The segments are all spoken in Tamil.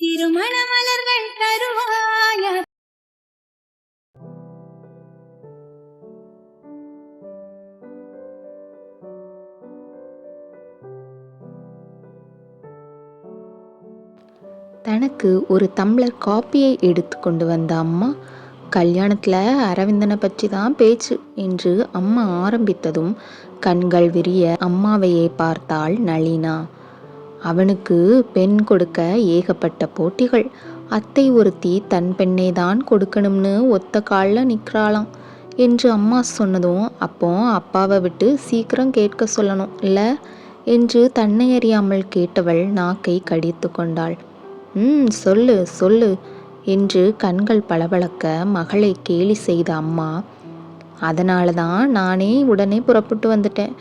திருமண மலர்கள் தருவாய. தனக்கு ஒரு தம்ளர் காப்பியை எடுத்து கொண்டு வந்த அம்மா கல்யாணத்தில் அரவிந்தனை பற்றி தான் பேச்சு என்று அம்மா ஆரம்பித்ததும் கண்கள் விரிய அம்மாவையே பார்த்தாள் நளினா. அவனுக்கு பெண் கொடுக்க ஏகப்பட்ட போட்டிகள். அத்தை ஒருத்தி தன் பெண்ணை தான் கொடுக்கணும்னு ஒத்த காலில் நிற்கிறாளாம் என்று அம்மா சொன்னதும் அப்போ அப்பாவை விட்டு சீக்கிரம் கேட்க சொல்லணும் இல்லை? என்று தன்னை அறியாமல் கேட்டவள் நாக்கை கடித்து கொண்டாள். ம் சொல்லு சொல்லு என்று கண்கள் பளபளக்க மகளை கேலி செய்த அம்மா அதனால தான் நானே உடனே புறப்பட்டு வந்துட்டேன்.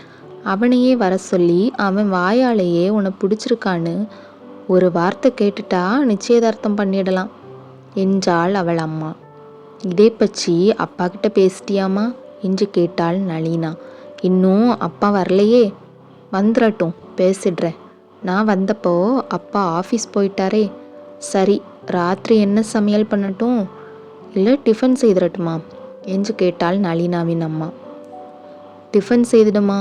அவனையே வர சொல்லி அவன் வாயாலேயே உன்னை பிடிச்சிருக்கான்னு ஒரு வார்த்தை கேட்டுட்டா நிச்சயதார்த்தம் பண்ணிடலாம் என்றாள் அவள் அம்மா. இதே பற்றி அப்பா கிட்ட பேசிட்டியாமா என்று கேட்டாள் நளினா. இன்னும் அப்பா வரலையே. வந்துடட்டும் பேசிடுறேன். நான் வந்தப்போ அப்பா ஆஃபீஸ் போயிட்டாரே. சரி ராத்திரி என்ன சமையல் பண்ணட்டும்? இல்லை டிஃபன் செய்திடட்டுமா? என்று கேட்டாள் நளினாவின் அம்மா. டிஃபன் செய்திடுமா?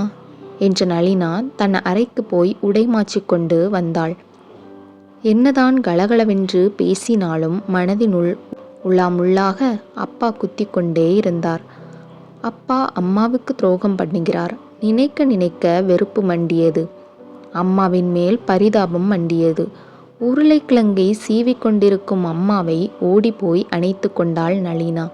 என்ற நளினா தன் அறைக்கு போய் உடை மாற்றிக்கொண்டு வந்தாள். என்னதான் கலகலவென்று பேசினாலும் மனதினுள் உள்ளாமுள்ளாக அப்பா குத்தி கொண்டே இருந்தார். அப்பா அம்மாவுக்கு துரோகம் பண்ணுகிறார். நினைக்க நினைக்க வெறுப்பு மண்டியது. அம்மாவின் மேல் பரிதாபம் மண்டியது. உருளைக்கிழங்கை சீவிக்கொண்டிருக்கும் அம்மாவை ஓடிப்போய் அணைத்து கொண்டாள் நளினா.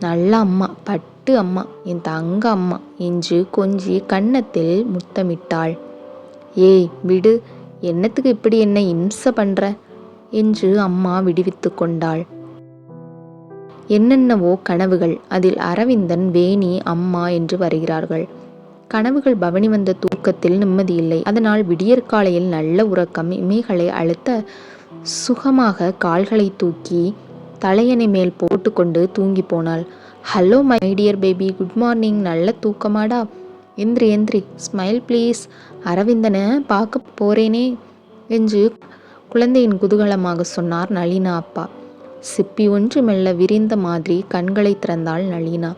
நல்ல அம்மா பட் பட்டு அம்மா என் தங்க அம்மா என்று கொஞ்சி கன்னத்தில் முத்தமிட்டாள். ஏய் விடு என்னத்துக்கு இப்படி என்னை இம்ச பண்ற? என்று அம்மா விடுவித்து கொண்டாள். என்னென்னவோ கனவுகள் அதில் அரவிந்தன் வேணி அம்மா என்று வருகிறார்கள். கனவுகள் பவனி வந்த தூக்கத்தில் நிம்மதியில்லை. அதனால் விடியற்காலையில் நல்ல உறக்கம் இமைகளை அழுத்த சுகமாக கால்களை தூக்கி தலையணை மேல் போட்டுக்கொண்டு தூங்கி போனாள். Hello my dear baby good morning நல்ல தூக்கமாடா. எந்திரி எந்திரி. ஸ்மைல் ப்ளீஸ் அரவிந்தனை பார்க்க போகிறேனே என்று குழந்தையின் குதூகலமாக சொன்னார் நளினா அப்பா. சிப்பி ஒன்று மெல்ல விரிந்த மாதிரி கண்களை திறந்தாள் நளினா.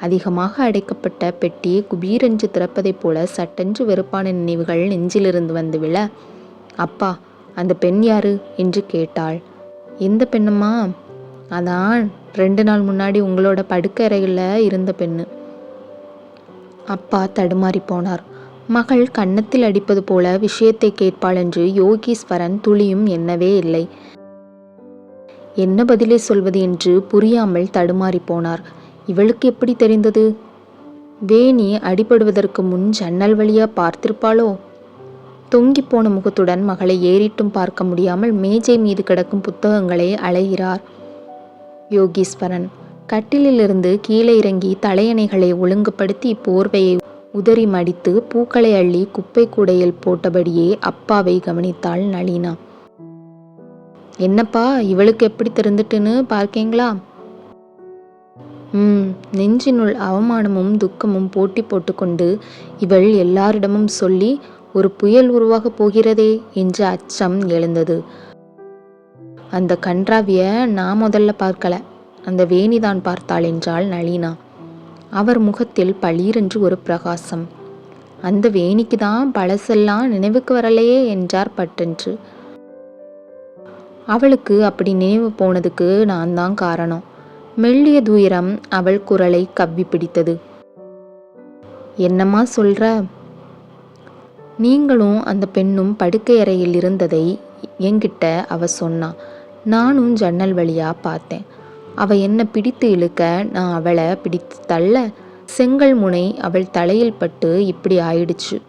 அதிகமாக அடைக்கப்பட்ட பெட்டி குபீரென்று திறப்பதைப் போல சட்டென்று வெறுப்பான நினைவுகள் நெஞ்சிலிருந்து வந்து விழ. அப்பா அந்த பெண் யாரு? என்று கேட்டாள். எந்த பெண்ணுமா அதான் ரெண்டு நாள் முன்னாடி உங்களோட படுக்கறையில் இருந்த பெண்ணு. அப்பா தடுமாறி போனார். மகள் கன்னத்தில் அடிப்பது போல விஷயத்தை கேட்பாள் என்று யோகீஸ்வரன் துளியும் எண்ணவே இல்லை. என்ன பதிலை சொல்வது என்று புரியாமல் தடுமாறி போனார். இவளுக்கு எப்படி தெரிந்தது? வேணி அடிபடுவதற்கு முன் ஜன்னல் வழியா பார்த்திருப்பாளோ? தொங்கி போன முகத்துடன் மகளை ஏறிட்டும் பார்க்க முடியாமல் மேஜை மீது கிடக்கும் புத்தகங்களை அலைகிறார். யோகீஸ்வரன் கட்டிலிலிருந்து கீழே இறங்கி தலையணைகளை ஒழுங்குபடுத்தி போர்வையை உதறி மடித்து பூக்களை அள்ளி குப்பை கூடையில் போட்டபடியே அப்பாவை கவனித்தாள் நளினா. என்னப்பா இவளுக்கு எப்படி தெரிந்துட்டுன்னு பார்க்கீங்களா? ம் நெஞ்சினுள் அவமானமும் துக்கமும் போட்டி போட்டுக்கொண்டு இவள் எல்லாரிடமும் சொல்லி ஒரு புயல் உருவாகப் போகிறதே என்ற அச்சம் எழுந்தது. அந்த கன்றாவிய நான் முதல்ல பார்க்கல. அந்த வேணிதான் பார்த்தாள் என்றாள் நளினா. அவர் முகத்தில் பளீரென்று ஒரு பிரகாசம். அந்த வேணிக்கு தான் பழசெல்லாம் நினைவுக்கு வரலையே என்றார் பட்டென்று. அவளுக்கு அப்படி நினைவு போனதுக்கு நான் தான் காரணம். மெல்லிய துயரம் அவள் குரலை கவ்வி பிடித்தது. என்னம்மா சொல்ற? நீங்களும் அந்த பெண்ணும் படுக்கையறையில் இருந்ததை என்கிட்ட அவ சொன்னான் நானும் ஜன்னல் வழியாக பார்த்தேன். அவள் என்னை பிடித்து இழுக்க நான் அவளை பிடித்து தள்ள செங்கல் முனை அவள் தலையில் பட்டு இப்படி ஆயிடுச்சு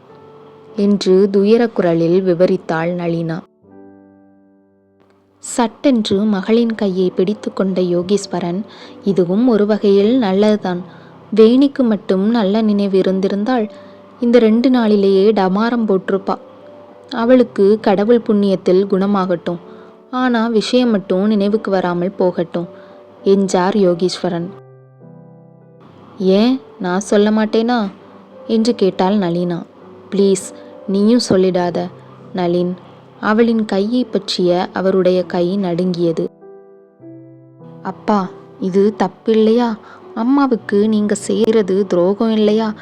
என்று துயர குரலில் விவரித்தாள் நளினா. சட்டென்று மகளின் கையை பிடித்து கொண்ட யோகீஸ்வரன் இதுவும் ஒரு வகையில் நல்லதுதான். வேணிக்கு மட்டும் நல்ல நினைவு இருந்திருந்தால் இந்த ரெண்டு நாளிலேயே டமாரம் போட்டிருப்பா. அவளுக்கு கடவுள் புண்ணியத்தில் குணமாகட்டும். ஆனா விஷயம் மட்டும் நினைவுக்கு வராமல் போகட்டும் என்றார் யோகீஸ்வரன். ஏன் நான் சொல்ல மாட்டேனா? என்று கேட்டாள் நளினா. ப்ளீஸ் நீயும் சொல்லிடாத நளின். அவளின் கையை பற்றிய அவருடைய கை நடுங்கியது. அப்பா இது தப்பில்லையா? அம்மாவுக்கு நீங்க செய்கிறது துரோகம் இல்லையா?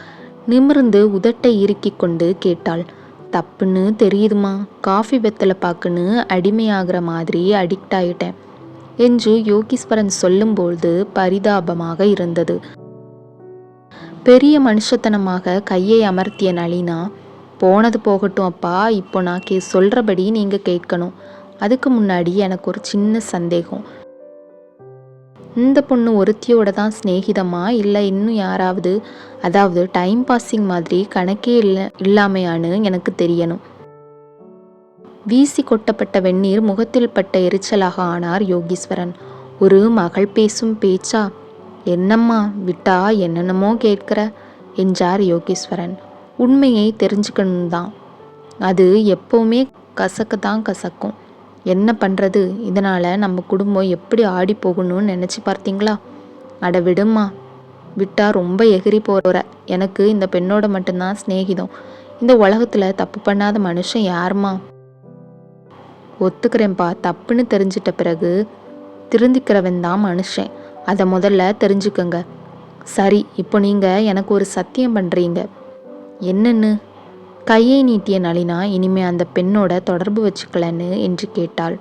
நிமிர்ந்து உதட்டை இறுக்கிக் கொண்டு கேட்டாள். தப்புன்னு தெரியுதுமா? காஃபி வெத்தலை பாக்குன்னு அடிமையாகிற மாதிரி அடிக்ட் ஆயிட்டேன். என்று யோகீஸ்வரன் சொல்லும்போது பரிதாபமாக இருந்தது. பெரிய மனுஷத்தனமாக கையை அமர்த்திய நளினா போனது போகட்டும் அப்பா இப்போ நான் கே சொல்கிறபடி நீங்கள் கேட்கணும். அதுக்கு முன்னாடி எனக்கு ஒரு சின்ன சந்தேகம். இந்த பொண்ணு ஒருத்தியோட தான் சிநேகிதமா? இல்லை இன்னும் யாராவது? அதாவது டைம் பாஸிங் மாதிரி கணக்கே இல்லை இல்லாமையான்னு எனக்கு தெரியணும். வீசி கொட்டப்பட்ட வெந்நீர் முகத்தில் பட்ட எரிச்சலாக ஆனார் யோகீஸ்வரன். ஒரு மகள் பேசும் பேச்சா? என்னம்மா விட்டா என்னென்னமோ கேட்கிற? என்றார் யோகேஸ்வரன். உண்மையை தெரிஞ்சுக்கணும் தான் அது எப்போவுமே கசக்க தான் கசக்கும். என்ன பண்ணுறது இதனால் நம்ம குடும்பம் எப்படி ஆடி போகணும்னு நினச்சி பார்த்தீங்களா? அட விடுமா விட்டா ரொம்ப எகிரி போகிற எனக்கு இந்த பெண்ணோட மட்டும்தான் சிநேகிதம். இந்த உலகத்தில் தப்பு பண்ணாத மனுஷன் யாருமா? ஒத்துக்கிறேன்ப்பா. தப்புன்னு தெரிஞ்சிட்ட பிறகு திருந்திக்கிறவன் தான் மனுஷன். அதை முதல்ல தெரிஞ்சுக்கங்க. சரி இப்போ நீங்கள் எனக்கு ஒரு சத்தியம் பண்ணுறீங்க என்னென்னு? கையை நீட்டிய நளினா இனிமே அந்த பெண்ணோட தொடர்பு வச்சுக்கலன்னு என்று கேட்டாள்.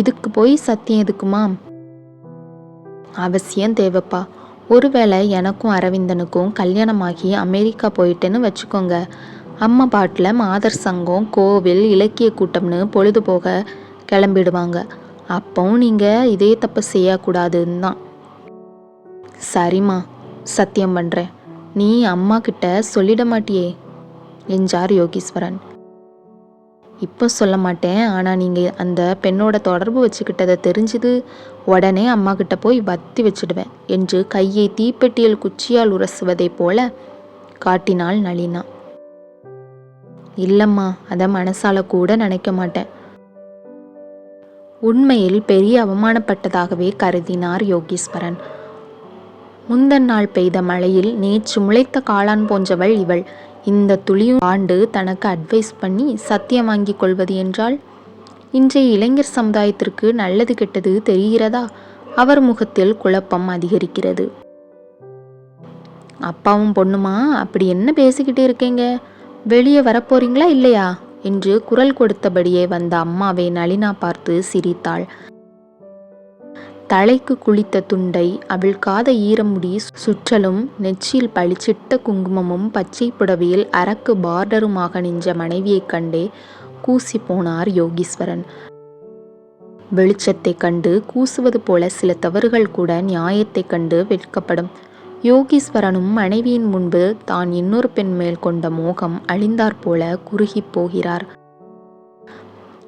இதுக்கு போய் சத்தியம் எதுக்குமா அவசியம் தேவைப்பா. ஒருவேளை எனக்கும் அரவிந்தனுக்கும் கல்யாணமாகி அமெரிக்கா போயிட்டேன்னு வச்சுக்கோங்க. அம்மா பாட்டில் மாதர் சங்கம் கோவில் இலக்கிய கூட்டம்னு பொழுதுபோக கிளம்பிடுவாங்க. அப்பவும் நீங்கள் இதே தப்பு செய்யக்கூடாதுன்னு தான். சரிம்மா. சத்தியம் பண்ணுறேன் நீ அம்மா கிட்ட சொல்லிட மாட்டியே. என்றார் யோகீஸ்வரன். இப்போ சொல்ல மாட்டேன் ஆனால் நீங்கள் அந்த பெண்ணோட தொடர்பு வச்சுக்கிட்டதை தெரிஞ்சுது உடனே அம்மா கிட்ட போய் வத்தி வச்சிடுவேன் என்று கையை தீப்பெட்டியில் குச்சியால் உரசுவதைப் போல காட்டினாள் நளினா. இல்லம்மா அதை மனசால கூட நினைக்க மாட்டேன். உண்மையில் பெரிய அவமானப்பட்டதாகவே கருதினார் யோகீஸ்வரன். முந்தன் நாள் பெய்த மழையில் நேற்று முளைத்த காளான் போன்றவள் இவள். இந்த துளியும் ஆண்டு தனக்கு அட்வைஸ் பண்ணி சத்தியம் வாங்கி கொள்வது என்றால் இன்றைய இளைஞர் சமுதாயத்திற்கு நல்லது கெட்டது தெரிகிறதா? அவர் முகத்தில் குழப்பம் அதிகரிக்கிறது. அப்பாவும் பொண்ணுமா அப்படி என்ன பேசிக்கிட்டே இருக்கீங்க? வெளியே வரப்போறீங்களா இல்லையா? என்று குரல் கொடுத்தபடியே வந்த அம்மாவை நளினா பார்த்து சிரித்தாள். தலைக்கு குளித்த துண்டை அவிழ்காத ஈரமுடி சுற்றலும் நெச்சியில் பளிச்சிட்ட குங்குமமும் பச்சை புடவையில் அரக்கு பார்டருமாக நின்ற மனைவியைக் கண்டே கூசி போனார் யோகீஸ்வரன். வெளிச்சத்தைக் கண்டு கூசுவது போல சில தவறுகள் கூட நியாயத்தைக் கண்டு வெட்கப்படும். யோகீஸ்வரனும் மனைவியின் முன்பு தான் இன்னொரு பெண் மேல் கொண்ட மோகம் அழிந்தாற் போல குறுகிப் போகிறார்.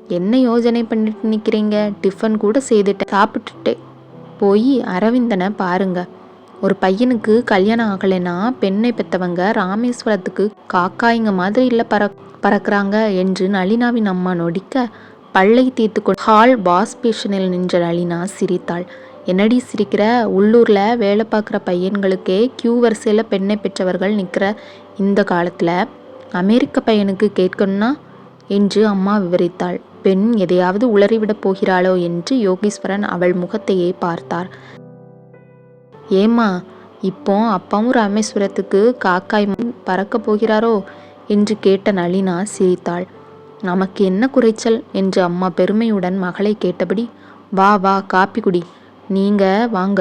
என்ன யோஜனை பண்ணிட்டு நிற்கிறீங்க டிஃபன் கூட செய்துட்டு சாப்பிட்டுட்டே போய் அரவிந்தனை பாருங்க. ஒரு பையனுக்கு கல்யாணம் ஆகலைன்னா பெண்ணை பெற்றவங்க ராமேஸ்வரத்துக்கு காக்காய்ங்க மாதிரி இல்லை பறக் பறக்குறாங்க என்று நளினாவின் அம்மா நொடிக்க பல்லை தீர்த்து கொண்டு ஹால் வாஷ் பேஷனில் நின்ற நளினா சிரித்தாள். என்னடி சிரிக்கிற? உள்ளூரில் வேலை பார்க்குற பையன்களுக்கே கியூ வரிசையில் பெண்ணை பெற்றவர்கள் நிற்கிற இந்த காலத்தில் அமெரிக்க பையனுக்கு கேட்கணும்னா? என்று அம்மா விவரித்தாள். பெண் எதையாவது உளறிவிடப் போகிறாளோ என்று யோகீஸ்வரன் அவள் முகத்தையே பார்த்தார். ஏம்மா இப்போ அப்பாவும் ராமேஸ்வரத்துக்கு காக்காய் பறக்கப் போகிறாரோ? என்று கேட்ட நளினா சிரித்தாள். நமக்கு என்ன குறைச்சல்? என்று அம்மா பெருமையுடன் மகளை கேட்டபடி வா வா காப்பி குடி. நீங்க வாங்க.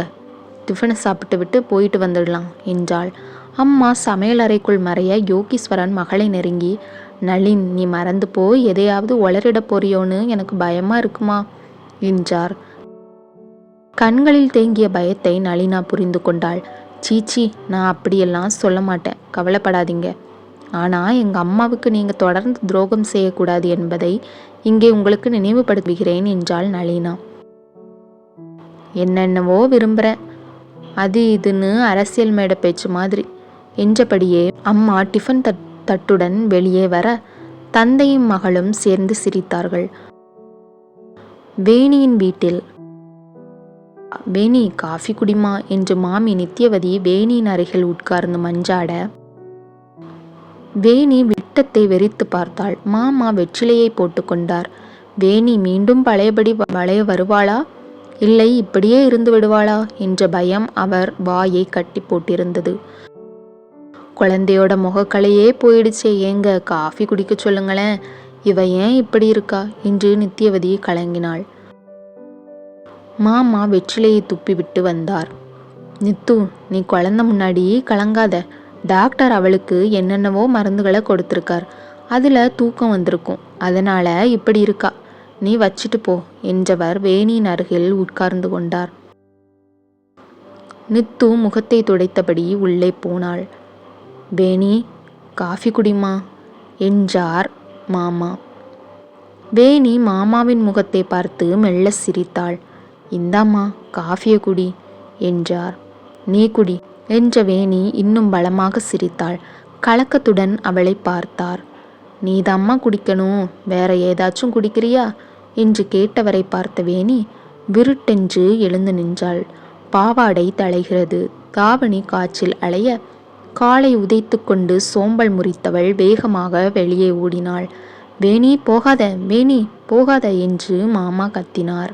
டிஃபனை சாப்பிட்டு விட்டு போயிட்டு வந்துடலாம் என்றாள். அம்மா சமையல் அறைக்குள் மறைய யோகீஸ்வரன் மகளை நெருங்கி நளின் நீ மறந்து போய் எதையாவது ஒளரிட போறியோன்னு எனக்கு பயமா இருக்குமா? என்றார். கண்களில் தேங்கிய பயத்தை நளினா புரிந்து கொண்டாள். சீச்சி நான் அப்படியெல்லாம் சொல்ல மாட்டேன். கவலைப்படாதீங்க. ஆனால் எங்கள் அம்மாவுக்கு நீங்கள் தொடர்ந்து துரோகம் செய்யக்கூடாது என்பதை இங்கே உங்களுக்கு நினைவுபடுத்துகிறேன் என்றாள் நளினா. என்னென்னவோ விரும்புகிறேன் அது இதுன்னு அரசியல் மேடை பேச்சு மாதிரி. என்றபடியே அம்மா டிஃபன் தட் தட்டுடன் வெளியே வர தந்தையும் மகளும் சேர்ந்து சிரித்தார்கள். வேணியின் வீட்டில் வேணி காஃபி குடிமா? என்று மாமி நித்யவதி வேணியின் அருகில் உட்கார்ந்து மஞ்சாட வேணி விட்டத்தை வெறித்து பார்த்தாள். மாமா வெற்றிலையை போட்டுக்கொண்டார் வேணி மீண்டும் பழையபடி வளைய வருவாளா? இல்லை இப்படியே இருந்து விடுவாளா? என்ற பயம் அவர் வாயை கட்டி போட்டிருந்தது. குழந்தையோட முகக்கலையே போயிடுச்சே ஏங்க? காஃபி குடிக்க சொல்லுங்களேன். இவ ஏன் இப்படி இருக்கா? என்று நித்தியவதி கலங்கினாள். மாமா வெற்றிலையை துப்பிவிட்டு வந்தார். நித்து நீ குழந்த முன்னாடி கலங்காத. டாக்டர் அவளுக்கு என்னென்னவோ மருந்துகளை கொடுத்துருக்கார். அதில் தூக்கம் வந்திருக்கும். அதனால இப்படி இருக்கா? நீ வச்சிட்டு போ என்றவர் வேணியின் அருகில் உட்கார்ந்து கொண்டார். நித்து முகத்தை துடைத்தபடி உள்ளே போனாள். வேணி காஃபி குடிமா என்றார் மாமா. வேணி மாமாவின் முகத்தை பார்த்து மெல்ல சிரித்தாள். இந்தாம்மா காஃபியை குடி என்றார் நீ குடி என்ற வேணி இன்னும் பலமாக சிரித்தாள். கலக்கத்துடன் அவளை பார்த்தார். நீதாம்மா குடிக்கணும் வேற ஏதாச்சும் குடிக்கிறியா? என்று கேட்டவரை பார்த்த வேணி விருட்டென்று எழுந்து நின்றாள். பாவாடை தலைகிறது தாவணி காய்ச்சல் அலைய காலை உதைத்து கொண்டு சோம்பல் முறித்தவள் வேகமாக வெளியே ஓடினாள். வேணி போகாத வேணி போகாத என்று மாமா கத்தினார்.